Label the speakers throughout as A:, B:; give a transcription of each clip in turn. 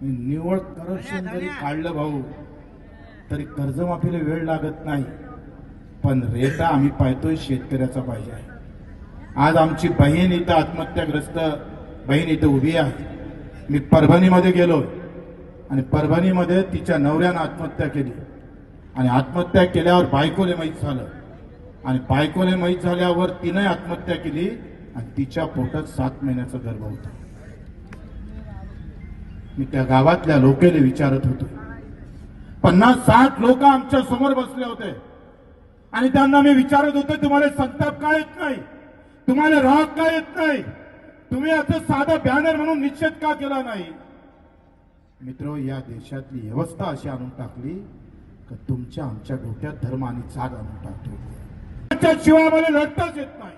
A: निवड करप्शन जरी काढलं भाऊ तरी कर्जमाफीला वेळ लागत नाही. पण रेटा आम्ही पाहतोय शेतकऱ्याचा पाहिजे आहे. आज आमची बहीण इथं आत्महत्याग्रस्त बहीण इथं उभी आहे. मी परभणीमध्ये गेलोय. आणि परभणीमध्ये तिच्या नवऱ्यानं आत्महत्या केली. आणि आत्महत्या केल्यावर बायकोले माहीत झालं. आणि बायकोले माहीत झाल्यावर तिने आत्महत्या केली. आणि तिच्या पोटात सात महिन्याचा गर्भ होता. मी त्या गावातल्या लोकेले विचारत होतो. पन्नास साठ लोक आमच्यासमोर बसले होते. आणि त्यांना मी विचारत होतो तुम्हाला संताप का येत नाही? तुम्हाला राग का येत नाही? तुम्ही असं साधा बॅनर म्हणून निश्चित का केला नाही? मित्र या देशातली व्यवस्था अशी आणून टाकली का तुमच्या आमच्या डोक्यात धर्म आणि जाग आणून टाकतो. शिवाय मला लढताच येत नाही.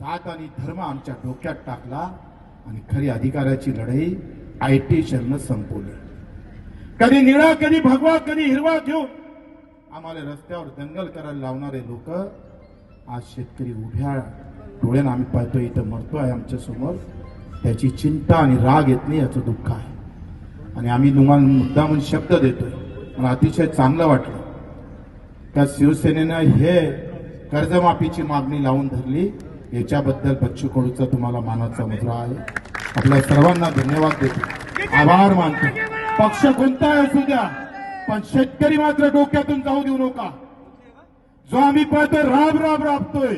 A: जात आणि धर्म आमच्या डोक्यात टाकला आणि खरी अधिकाराची लढाई आय टी शरण संपवली. कधी निळा कधी भगवा कधी हिरवा घेऊन आम्हाला रस्त्यावर दंगल करायला लावणारे लोक आज शेतकरी उभ्या डोळ्यानं आम्ही पाहतोय इथं मरतो आहे आमच्यासमोर. त्याची चिंता आणि राग येत नाही याचं दुःख आहे. आणि आम्ही तुम्हाला मुद्दा म्हणून शब्द देतोय. मला अतिशय चांगलं वाटलं. त्या शिवसेनेनं हे कर्जमाफीची मागणी लावून धरली. याच्याबद्दल बच्चू कडूचा तुम्हाला मानाचा मुद्रा आहे. आपल्या सर्वांना धन्यवाद देतो. आभार मानतो. पक्ष कोणताही असू द्या पण शेतकरी मात्र डोक्यातून जाऊ देऊ नका. जो आम्ही पाहतोय राब राब राबतोय.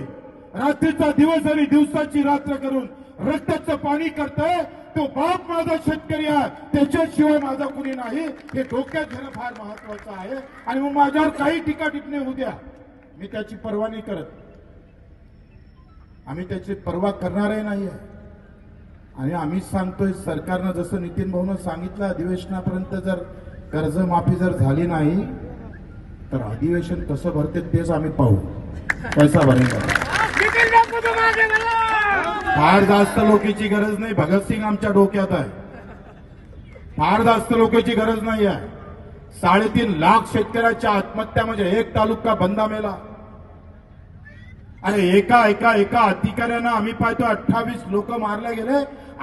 A: रात्रीचा दिवस आणि दिवसाची रात्र करून रक्ताचं पाणी करतोय तो बाप माझा शेतकरी आहे. त्याच्याशिवाय माझा कुणी नाही. हे डोक्यात घेणं फार महत्वाचं आहे. आणि मग माझ्यावर काही टीका टिप्पणी होऊ द्या. मी त्याची पर्वा नाही. करत आम्ही त्याची पर्वा करणारही नाही आहे आणि आम्हीच सांगतोय सरकारनं जसं नितीन भाऊनं सांगितलं अधिवेशनापर्यंत जर कर्जमाफी जर झाली नाही तर अधिवेशन कसं भरते तेच आम्ही पाहू.
B: पैसा भरेल.
A: फार जास्त लोकेची गरज नाही. भगतसिंग आमच्या डोक्यात आहे. फार जास्त लोकेची गरज नाही आहे. साडेतीन लाख शेतकऱ्याच्या आत्महत्या म्हणजे एक तालुका बंदा मेला. अरे एका एका एका अधिकाऱ्यानं आम्ही पाहतो अठ्ठावीस लोक मारले गेले.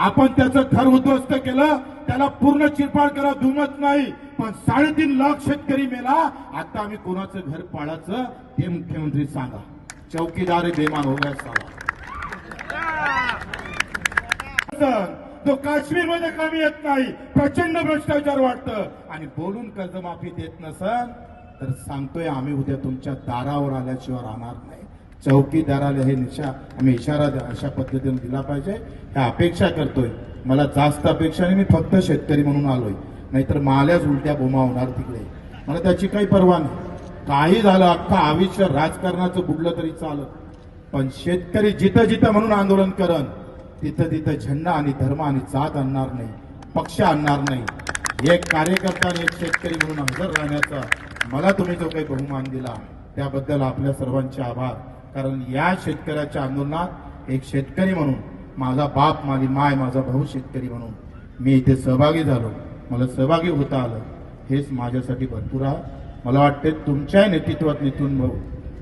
A: आपण त्याचं घर उद्ध्वस्त केलं. त्याला पूर्ण चिरपाड करा दुमत नाही. पण साडेतीन लाख शेतकरी मेला. आता आम्ही कोणाचं घर पाळायचं ते मुख्यमंत्री सांगा. चौकीदार बेमान हो गया तो काश्मीरमध्ये कमी येत नाही. प्रचंड भ्रष्टाचार वाटतं आणि बोलून कर्जमाफी देत नसन तर सांगतोय आम्ही उद्या तुमच्या दारावर आल्याशिवाय राहणार नाही. चौकीदाराला हे निशा आम्ही इशारा द्या- अशा पद्धतीने दिला पाहिजे. ह्या अपेक्षा करतोय. मला जास्त अपेक्षा नाही मी फक्त शेतकरी म्हणून आलोय. नाहीतर माल्याच उलट्या बोमा होणार तिकडे. मला त्याची काही पर्वा नाही. काही झालं अख्खं आयुष्य राजकारणाचं बुडलं तरी चालत. पण शेतकरी जिथं जिथं म्हणून आंदोलन करन तिथं तिथं झेंडा आणि धर्म आणि जात आणणार नाही पक्ष आणणार नाही. एक कार्यकर्ता आणि एक शेतकरी म्हणून हजर राहण्याचा मला तुम्ही जो काही बहुमान दिला त्याबद्दल आपल्या सर्वांचे आभार. कारण या शेतकऱ्याच्या आंदोलनात एक शेतकरी म्हणून माझा बाप माझी माय माझा भाऊ शेतकरी म्हणून मी इथे सहभागी झालो. मला सहभागी होता आलं. हेच माझ्यासाठी भरपूर आहे. मला वाटते तुमच्या नेतृत्वात नितीन भाऊ.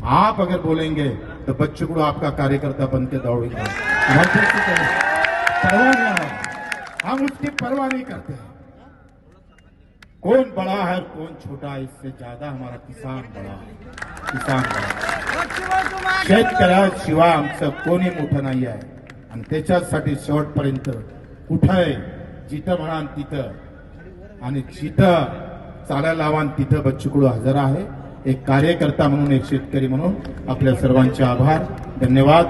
A: आप अगर बोलेंगे तो बच्चों को आपका कार्यकर्ता बन के दौड़ेगा. परवाह नहीं है। हम उसकी परवाह नहीं करते कौन बड़ा है कौन छोटा है? इससे ज्यादा हमारा किसान बड़ा है। किसान बड़ा शेतकऱ्याशिवाय आमचं कोणी मोठं नाही आहे आणि त्याच्यासाठी शेवटपर्यंत कुठं आहे? जिथं म्हणाल तिथं. आणि जिथं चालायला लावान तिथं बच्चूकडू हजर आहे. एक कार्यकर्ता म्हणून एक शेतकरी म्हणून आपल्या सर्वांचे आभार. धन्यवाद.